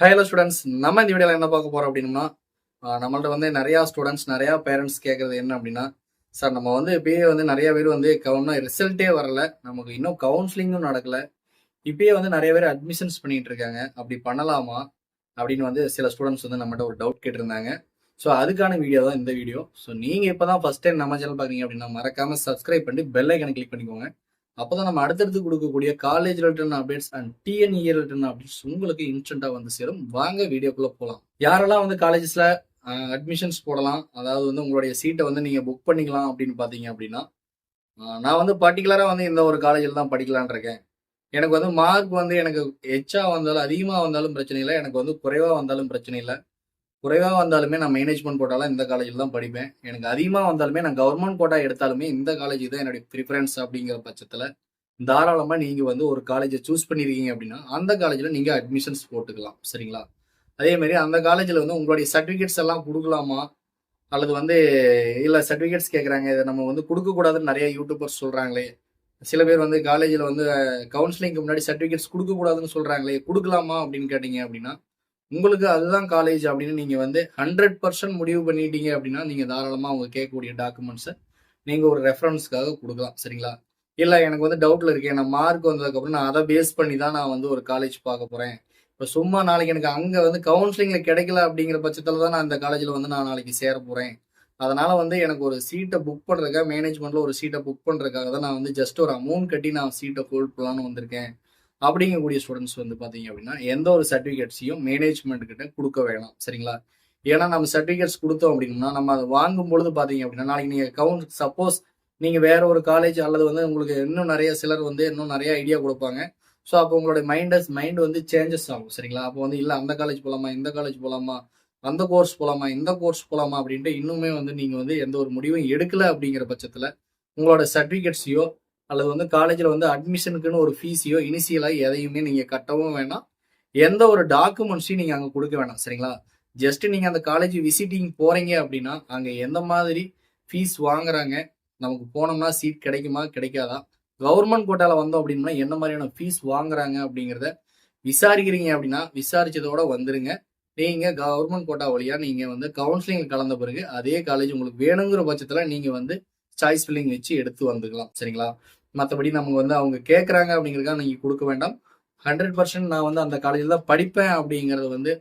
Hello students நம்ம இந்த வீடியோவில் என்ன பார்க்க போகிறோம் அப்படின்னா நம்மள்ட்ட வந்து நிறையா ஸ்டூடெண்ட்ஸ் நிறையா பேரண்ட்ஸ் கேட்குறது என்ன அப்படின்னா சார் நம்ம வந்து இப்பயே வந்து நிறைய பேர் வந்து கவுன்னா ரிசல்ட்டே வரல. நமக்கு இன்னும் கவுன்சிலிங்கும் நடக்கலை. இப்பயே வந்து நிறைய பேர் அட்மிஷன்ஸ் பண்ணிகிட்டு இருக்காங்க. அப்படி பண்ணலாமா? அப்படின்னு வந்து சில ஸ்டூடெண்ட்ஸ் வந்து நம்மகிட்ட ஒரு டவுட் கேட்டிருந்தாங்க. ஸோ அதுக்கான வீடியோ தான் இந்த வீடியோ ஸோ நீங்கள் இப்போ தான் ஃபஸ்ட் டைம் நம்ம சேனல் பார்க்குறீங்க அப்படின்னா மறக்காமல் சப்ஸ்கிரைப் பண்ணி பெல் ஐக்கனை கிளிக் பண்ணிக்கோங்க. அப்போதான் நம்ம அடுத்தடுத்து கொடுக்கக்கூடிய college related updates and TNEA related updates உங்களுக்கு இன்ஸ்டன்டா வந்து சேரும். வாங்க வீடியோக்குள்ளே போகலாம் யாரெல்லாம் வந்து காலேஜஸில் அட்மிஷன்ஸ் போடலாம் அதாவது வந்து உங்களுடைய சீட்டை வந்து நீங்கள் புக் பண்ணிக்கலாம் அப்படின்னு பார்த்தீங்க அப்படின்னா நான் வந்து பர்டிகுலராக வந்து இந்த ஒரு காலேஜில் தான் படிக்கலான் இருக்கேன். எனக்கு வந்து மார்க் வந்து எனக்கு எச்சா வந்தாலும் அதிகமாக வந்தாலும் பிரச்சனை இல்லை. எனக்கு வந்து குறைவாக வந்தாலும் பிரச்சனை இல்லை. குறைவாக வந்தாலுமே நான் மேனேஜ்மெண்ட் கோட்டாலாம் இந்த காலேஜில் தான் படிப்பேன். எனக்கு அதிகமாக வந்தாலுமே நான் கவர்மெண்ட் கோட்டா எடுத்தாலுமே இந்த காலேஜ் தான் என்னுடைய ப்ரிஃபரன்ஸ் அப்படிங்கிற பட்சத்தில் தாராளமாக நீங்கள் வந்து ஒரு காலேஜை சூஸ் பண்ணியிருக்கீங்க அப்படின்னா அந்த காலேஜில் நீங்கள் அட்மிஷன்ஸ் போட்டுக்கலாம். சரிங்களா? அதேமாரி அந்த காலேஜில் வந்து உங்களுடைய சர்டிஃபிகேட்ஸ் எல்லாம் கொடுக்கலாமா? அல்லது வந்து இல்லை சர்டிஃபிகேட்ஸ் கேட்குறாங்க இதை நம்ம வந்து கொடுக்கக்கூடாதுன்னு நிறைய யூடியூபர்ஸ் சொல்கிறாங்களே சில பேர் வந்து காலேஜில் வந்து கவுன்சிலிங்க்கு முன்னாடி சர்டிஃபிகேட்ஸ் கொடுக்கக்கூடாதுன்னு சொல்கிறாங்களே கொடுக்கலாமா அப்படின்னு கேட்டிங்க அப்படின்னா உங்களுக்கு அதுதான் காலேஜ் அப்படின்னு நீங்கள் வந்து ஹண்ட்ரட் பர்சன்ட் முடிவு பண்ணிட்டீங்க அப்படின்னா நீங்கள் தாராளமாக அவங்க கேட்கக்கூடிய டாக்குமெண்ட்ஸை நீங்கள் ஒரு ரெஃபரன்ஸ்க்காக கொடுக்கலாம் சரிங்களா? இல்லை எனக்கு வந்து டவுட்டில் இருக்கேன். நான் மார்க் வந்ததுக்கப்புறம் நான் அதை பேஸ் பண்ணி தான் நான் வந்து ஒரு காலேஜ் பார்க்க போகிறேன் இப்போ சும்மா நாளைக்கு எனக்கு அங்கே வந்து கவுன்சிலிங்கில் கிடைக்கல அப்படிங்கிற பட்சத்தில் தான் நான் இந்த காலேஜில் வந்து நான் நாளைக்கு சேர போகிறேன் அதனால் வந்து எனக்கு ஒரு சீட்டை புக் பண்ணுறதுக்காக மேனேஜ்மெண்ட்டில் ஒரு சீட்டை புக் பண்ணுறதுக்காக தான் நான் வந்து ஜஸ்ட் ஒரு அமௌண்ட் கட்டி நான் சீட்டை ஹோல்ட் பண்ணலான்னு வந்திருக்கேன். அப்படிங்கக்கூடிய ஸ்டூடெண்ட்ஸ் வந்து பார்த்தீங்க அப்படின்னா எந்த ஒரு சர்டிஃபிகேட்ஸையும் மேனேஜ்மெண்ட் கிட்ட கொடுக்க வேணாம். சரிங்களா? ஏன்னா நம்ம சர்டிஃபிகேட்ஸ் கொடுத்தோம் அப்படின்னா நம்ம அதை வாங்கும் பொழுது பார்த்தீங்க அப்படின்னா நாளைக்கு நீங்கள் கவுண்ட் சப்போஸ் நீங்கள் வேற ஒரு காலேஜ் அல்லது வந்து உங்களுக்கு இன்னும் நிறைய சிலர் வந்து இன்னும் நிறைய ஐடியா கொடுப்பாங்க. ஸோ அப்போ உங்களுடைய மைண்டஸ் மைண்ட் வந்து சேஞ்சஸ் ஆகும். சரிங்களா? அப்போ வந்து இல்லை அந்த காலேஜ் போகலாமா இந்த காலேஜ் போகலாமா அந்த கோர்ஸ் போகலாமா இந்த கோர்ஸ் போகலாமா அப்படின்ட்டு இன்னுமே வந்து நீங்கள் வந்து எந்த ஒரு முடிவும் எடுக்கலை அப்படிங்கிற பட்சத்தில் உங்களோட சர்டிஃபிகேட்ஸையோ அல்லது வந்து காலேஜில் வந்து அட்மிஷனுக்குன்னு ஒரு ஃபீஸையோ இனிஷியலாக எதையுமே நீங்கள் கட்டவும் வேணாம். எந்த ஒரு டாக்குமெண்ட்ஸையும் நீங்கள் அங்கே கொடுக்க வேணாம் சரிங்களா? ஜஸ்ட் நீங்கள் அந்த காலேஜ் விசிட்டிங் போகிறீங்க அப்படின்னா அங்கே எந்த மாதிரி ஃபீஸ் வாங்குறாங்க நமக்கு போனோம்னா சீட் கிடைக்குமா கிடைக்காதா? கவர்மெண்ட் கோட்டாவில் வந்தோம் அப்படின்னா என்ன மாதிரியான ஃபீஸ் வாங்குறாங்க அப்படிங்கிறத விசாரிக்கிறீங்க அப்படின்னா விசாரிச்சதோட வந்துருங்க. நீங்கள் கவர்மெண்ட் கோட்டா வழியாக நீங்கள் வந்து கவுன்சிலிங் கலந்த பிறகு அதே காலேஜ் உங்களுக்கு வேணுங்கிற பட்சத்தில் நீங்கள் வந்து சாய்ஸ் ஃபில்லிங் வச்சு எடுத்து வந்துக்கலாம். சரிங்களா? மற்றபடி நமக்கு வந்து அவங்க கேட்குறாங்க அப்படிங்கிறதுக்காக நீங்கள் கொடுக்க வேண்டாம். ஹண்ட்ரட் பர்சன்ட் நான் வந்து அந்த காலேஜில் தான் படிப்பேன் அப்படிங்கிறது வந்து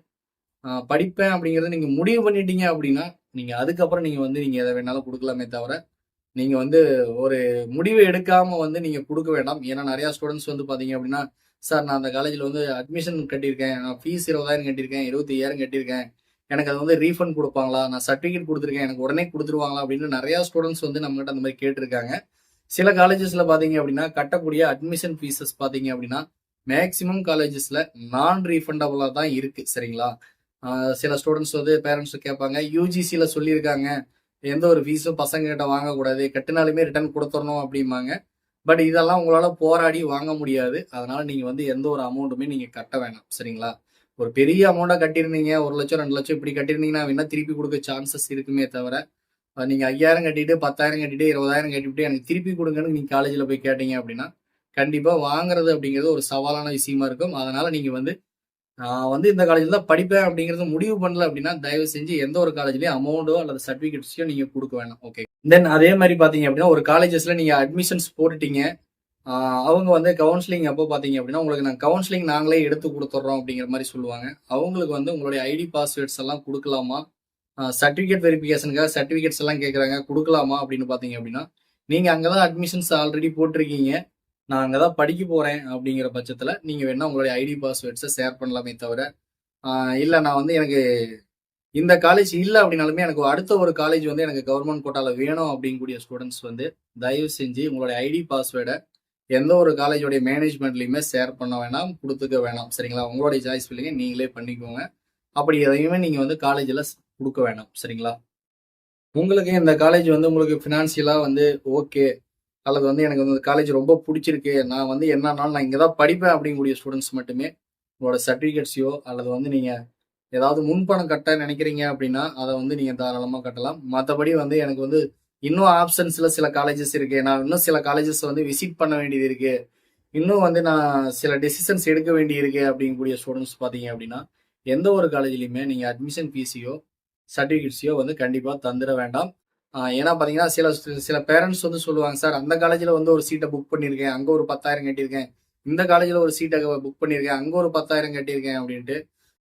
படிப்பேன் அப்படிங்கிறத நீங்கள் முடிவு பண்ணிட்டீங்க அப்படின்னா நீங்கள் அதுக்கப்புறம் நீங்கள் வந்து நீங்கள் எதை வேணாலும் கொடுக்கலாமே தவிர நீங்கள் வந்து ஒரு முடிவு எடுக்காமல் வந்து நீங்கள் கொடுக்க வேண்டாம். ஏன்னா நிறையா ஸ்டூடெண்ட்ஸ் வந்து பார்த்தீங்க அப்படின்னா சார் நான் அந்த காலேஜில் வந்து அட்மிஷன் கட்டியிருக்கேன். நான் ஃபீஸ் இருபதாயிரம் கட்டியிருக்கேன் இருபத்தி ஐயாயிரம் கட்டியிருக்கேன். எனக்கு அது வந்து ரீஃபண்ட் கொடுப்பாங்களா? நான் சர்டிஃபிகேட் கொடுத்துருக்கேன் எனக்கு உடனே கொடுத்துருவாங்களா? அப்படின்னு நிறையா ஸ்டூடெண்ட்ஸ் வந்து நம்மகிட்ட அந்த மாதிரி கேட்டிருக்காங்க. சில காலேஜஸ்ல பாத்தீங்க அப்படின்னா கட்டக்கூடிய அட்மிஷன் ஃபீஸஸ் பாத்தீங்க அப்படின்னா மேக்சிமம் காலேஜஸ்ல நான் ரீஃபண்டபுளா தான் இருக்கு சரிங்களா? சில ஸ்டூடெண்ட்ஸ் வந்து பேரண்ட்ஸ் கேட்பாங்க யூஜிசியில் சொல்லியிருக்காங்க எந்த ஒரு ஃபீஸும் பசங்க கிட்ட வாங்கக்கூடாது கட்டினாலுமே ரிட்டர்ன் கொடுத்துடணும் அப்படிம்பாங்க. பட் இதெல்லாம் உங்களால போராடி வாங்க முடியாது. அதனால நீங்க வந்து எந்த ஒரு அமௌண்ட்டுமே நீங்க கட்ட வேணாம் சரிங்களா? ஒரு பெரிய அமௌண்ட்டாக கட்டியிருந்தீங்க. ஒரு லட்சம் ரெண்டு லட்சம் இப்படி கட்டியிருந்தீங்கன்னா வேணா திருப்பி கொடுக்க சான்சஸ் இருக்குமே தவிர நீங்கள் நீங்க ஐயாயிரம் கட்டிட்டு பத்தாயிரம் கட்டிட்டு இருபதாயிரம் கட்டிவிட்டு எனக்கு திருப்பி கொடுங்கன்னு நீங்க காலேஜில் போய் கேட்டீங்க அப்படின்னா கண்டிப்பா வாங்குறது அப்படிங்கிறது ஒரு சவாலான விஷயமா இருக்கும். அதனால நீங்க வந்து நான் வந்து இந்த காலேஜில் தான் படிப்பேன் அப்படிங்கறத முடிவு பண்ணல அப்படின்னா தயவு செஞ்சு எந்த ஒரு காலேஜ்லயும் அமௌண்ட்டோ அல்லது சர்டிஃபிகேட்ஸையோ நீங்க கொடுக்க வேணாம். ஓகே தென் அதே மாதிரி பாத்தீங்க அப்படின்னா ஒரு காலேஜஸ்ல நீங்க அட்மிஷன்ஸ் போட்டுட்டீங்க. அவங்க வந்து கவுன்சிலிங் அப்போ பார்த்தீங்க அப்படின்னா உங்களுக்கு நாங்கள் கவுன்சிலிங் நாங்களே எடுத்து கொடுத்துட்றோம் அப்படிங்கிற மாதிரி சொல்லுவாங்க. அவங்களுக்கு வந்து உங்களுடைய ஐடி பாஸ்வேர்ட்ஸ் எல்லாம் கொடுக்கலாமா? சர்டிஃபிகேட் வெரிஃபிகேஷனுக்காக சர்டிஃபிகேட்ஸ் எல்லாம் கேட்குறாங்க கொடுக்கலாமா அப்படின்னு பார்த்தீங்க அப்படின்னா நீங்கள் அங்கே தான் அட்மிஷன்ஸ் ஆல்ரெடி போட்டிருக்கீங்க. நான் அங்கே தான் படிக்க போகிறேன் அப்படிங்கிற பட்சத்தில் நீங்கள் வேணால் உங்களுடைய ஐடி பாஸ்வேர்ட்ஸை ஷேர் பண்ணலாமே தவிர இல்லை நான் வந்து எனக்கு இந்த காலேஜ் இல்லை அப்படின்னாலுமே எனக்கு அடுத்த ஒரு காலேஜ் வந்து எனக்கு கவர்மெண்ட் கோட்டாவில் வேணும் அப்படிங்கக்கூடிய ஸ்டூடெண்ட்ஸ் வந்து தயவு செஞ்சு உங்களுடைய ஐடி பாஸ்வேர்டை எந்த ஒரு காலேஜோடைய மேனேஜ்மெண்ட்லையுமே ஷேர் பண்ண வேணாம் கொடுத்துக்க வேணாம். சரிங்களா? உங்களுடைய சாய்ஸ் இல்லைங்க நீங்களே பண்ணிக்கோங்க. அப்படி எதையுமே நீங்கள் வந்து காலேஜில் கொடுக்க வேணாம். சரிங்களா? உங்களுக்கு இந்த காலேஜ் வந்து உங்களுக்கு ஃபினான்ஷியலாக வந்து ஓகே அல்லது வந்து எனக்கு வந்து காலேஜ் ரொம்ப பிடிச்சிருக்கு. நான் வந்து என்னன்னாலும் நான் இங்கே தான் படிப்பேன் அப்படிங்கக்கூடிய ஸ்டூடெண்ட்ஸ் மட்டுமே உங்களோட சர்டிஃபிகேட்ஸையோ அல்லது வந்து நீங்கள் ஏதாவது முன்பணம் கட்ட நினைக்கிறீங்க அப்படின்னா அதை வந்து நீங்கள் தாராளமாக கட்டலாம். மற்றபடி வந்து எனக்கு வந்து இன்னும் ஆப்ஷன்ஸ்ல சில காலேஜஸ் இருக்கு. நான் இன்னும் சில காலேஜஸ் வந்து விசிட் பண்ண வேண்டியது இருக்கு. இன்னும் வந்து நான் சில டெசிஷன்ஸ் எடுக்க வேண்டி இருக்கு அப்படிங்கக்கூடிய ஸ்டூடெண்ட்ஸ் பார்த்தீங்க அப்படின்னா எந்த ஒரு காலேஜ்லையுமே நீங்கள் அட்மிஷன் ஃபீஸையோ சர்டிஃபிகேட்ஸையோ வந்து கண்டிப்பாக தந்துட வேண்டாம். ஏன்னா பார்த்தீங்கன்னா சில சில பேரண்ட்ஸ் வந்து சொல்லுவாங்க சார் அந்த காலேஜில் வந்து ஒரு சீட்டை புக் பண்ணியிருக்கேன். அங்கே ஒரு பத்தாயிரம் கட்டியிருக்கேன். இந்த காலேஜில் ஒரு சீட்டை புக் பண்ணியிருக்கேன். அங்கே ஒரு பத்தாயிரம் கட்டியிருக்கேன். அப்படின்ட்டு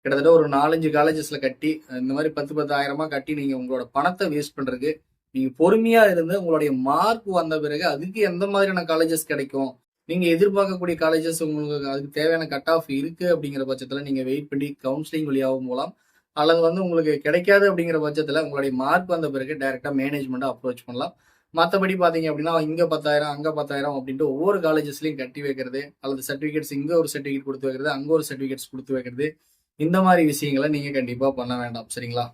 கிட்டத்தட்ட ஒரு நாலஞ்சு காலேஜஸ்ல கட்டி இந்த மாதிரி பத்து பத்தாயிரமாக கட்டி நீங்க உங்களோட பணத்தை வேஸ்ட் பண்றதுக்கு நீங்க பொறுமையா இருந்து உங்களுடைய மார்க் வந்த பிறகு அதுக்கு எந்த மாதிரியான காலேஜஸ் கிடைக்கும்? நீங்க எதிர்பார்க்கக்கூடிய காலேஜஸ் உங்களுக்கு அதுக்கு தேவையான கட் ஆஃப் இருக்கு அப்படிங்கிற பட்சத்துல நீங்க வெயிட் பண்ணி கவுன்சிலிங் வழியாகவும் போகலாம். அல்லது வந்து உங்களுக்கு கிடைக்காது அப்படிங்கிற பட்சத்துல உங்களுடைய மார்க் வந்த பிறகு டைரக்டா மேனேஜ்மெண்ட் அப்ரோச் பண்ணலாம். மற்றபடி பார்த்தீங்க அப்படின்னா இங்க பத்தாயிரம் அங்க பத்தாயிரம் அப்படின்ட்டு ஒவ்வொரு காலேஜஸ்லயும் கட்டி வைக்கிறது அல்லது சர்டிஃபிகேட்ஸ் இங்க ஒரு சர்டிஃபிகேட் கொடுத்து வைக்கிறது அங்க ஒரு சர்டிஃபிகேட்ஸ் கொடுத்து வைக்கிறது. இந்த மாதிரி விஷயங்களை நீங்க கண்டிப்பா பண்ண வேண்டாம். சரிங்களா?